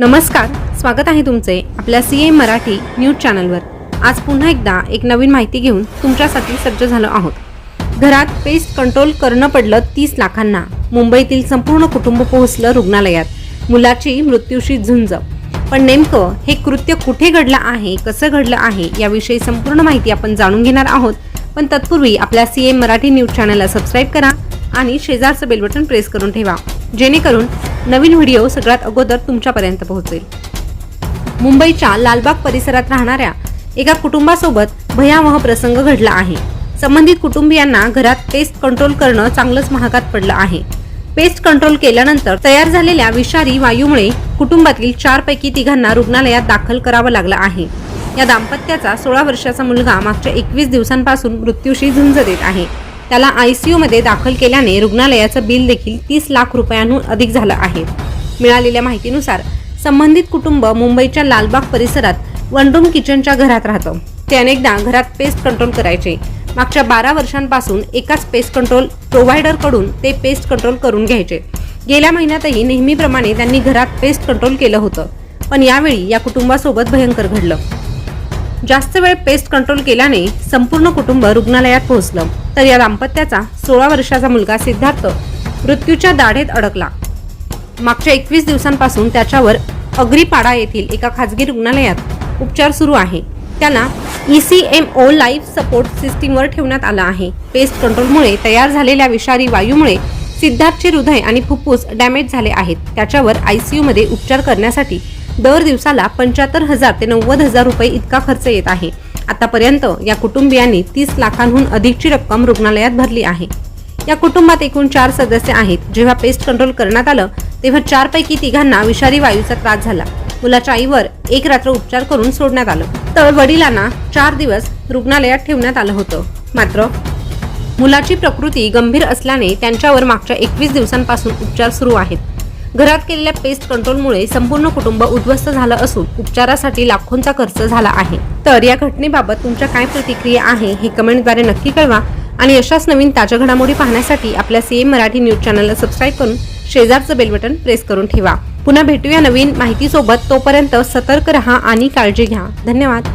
नमस्कार स्वागत आहे तुमचे आपल्या सी एम मराठी न्यूज चॅनलवर. आज पुन्हा एकदा एक नवीन माहिती घेऊन तुमच्यासाठी सज्ज झालो आहोत. घरात पेस्ट कंट्रोल करणं पडलं तीस लाखांना. मुंबईतील संपूर्ण कुटुंब पोहोचलं रुग्णालयात. मुलाची मृत्यूशी झुंज. पण नेमकं हे कृत्य कुठे घडलं आहे कसं घडलं आहे याविषयी संपूर्ण माहिती आपण जाणून घेणार आहोत. पण तत्पूर्वी आपल्या सी एम मराठी न्यूज चॅनलला सबस्क्राईब करा आणि शेजारचं बेल बटन प्रेस करून ठेवा. जेणेकरून नवीन व्हिडिओ सगळ्यात अगोदर तुमच्यापर्यंत पोहोचेल. मुंबईच्या लालबाग परिसरात राहणाऱ्या एका कुटुंबासोबत भयावह प्रसंग घडला आहे. संबंधित कुटुंबियांना घरात पेस्ट कंट्रोल करणं चांगलंच महागात पडलं आहे. पेस्ट कंट्रोल केल्यानंतर तयार झालेल्या विषारी वायूमुळे कुटुंबातील चार पैकी तिघांना रुग्णालयात दाखल करावं लागलं आहे. या दाम्पत्याचा सोळा वर्षाचा मुलगा मागच्या एकवीस दिवसांपासून मृत्यूशी झुंज देत आहे. त्याला आयसीयूमध्ये दाखल केल्याने रुग्णालयाचं बिल देखील तीस लाख रुपयांहून अधिक झालं आहे. मिळालेल्या माहितीनुसार संबंधित कुटुंब मुंबईच्या लालबाग परिसरात वनरूम किचनच्या घरात राहतं. ते अनेकदा घरात पेस्ट कंट्रोल करायचे. मागच्या बारा वर्षांपासून एकाच पेस्ट कंट्रोल प्रोव्हायडरकडून ते पेस्ट कंट्रोल करून घ्यायचे. गेल्या महिन्यातही नेहमीप्रमाणे त्यांनी घरात पेस्ट कंट्रोल केलं होतं. पण यावेळी या कुटुंबासोबत भयंकर घडलं. जास्त वेळ पेस्ट कंट्रोल केल्याने संपूर्ण कुटुंब रुग्णालयात पोहोचलं. तर या दाम्पत्याचा सोळा वर्षाचा मुलगा सिद्धार्थ मृत्यूच्या दाढेत अडकला. मागच्या एकवीस दिवसांपासून त्याच्यावर अग्रीपाडा येथील एका खाजगी रुग्णालयात उपचार सुरू आहे. त्याला E C M O life support सिस्टीमवर ठेवण्यात आलं आहे. पेस्ट कंट्रोलमुळे तयार झालेल्या विषारी वायूमुळे सिद्धार्थचे हृदय आणि फुफ्फुस डॅमेज झाले आहेत. त्याच्यावर आय सी यूमध्ये उपचार करण्यासाठी दर दिवसाला पंच्याहत्तर हजार ते नव्वद हजार रुपये इतका खर्च येत आहे. आतापर्यंत या कुटुंबियांनी तीस लाखांहून अधिकची रक्कम रुग्णालयात भरली आहे. या कुटुंबात एकूण चार सदस्य आहेत. जेव्हा पेस्ट कंट्रोल करण्यात आलं तेव्हा चारपैकी तिघांना विषारी वायूचा त्रास झाला. मुलाच्या आईवर एक रात्र उपचार करून सोडण्यात आलं. तर वडिलांना चार दिवस रुग्णालयात ठेवण्यात आलं होतं. मात्र मुलाची प्रकृती गंभीर असल्याने त्यांच्यावर मागच्या एकवीस दिवसांपासून उपचार सुरू आहेत. घरात केलेल्या पेस्ट कंट्रोलमुळे संपूर्ण कुटुंब उद्ध्वस्त झालं असून उपचारासाठी लाखोंचा खर्च झाला आहे. तर या घटनेबाबत तुमच्या काय प्रतिक्रिया आहे हे कमेंटद्वारे नक्की कळवा आणि अशाच नवीन ताज्या घडामोडी पाहण्यासाठी आपल्या सीएम मराठी न्यूज चॅनलला सबस्क्राईब करून शेजारचं बेल बटन प्रेस करून ठेवा. पुन्हा भेटूया नवीन माहितीसोबत तोपर्यंत सतर्क रहा आणि काळजी घ्या. धन्यवाद.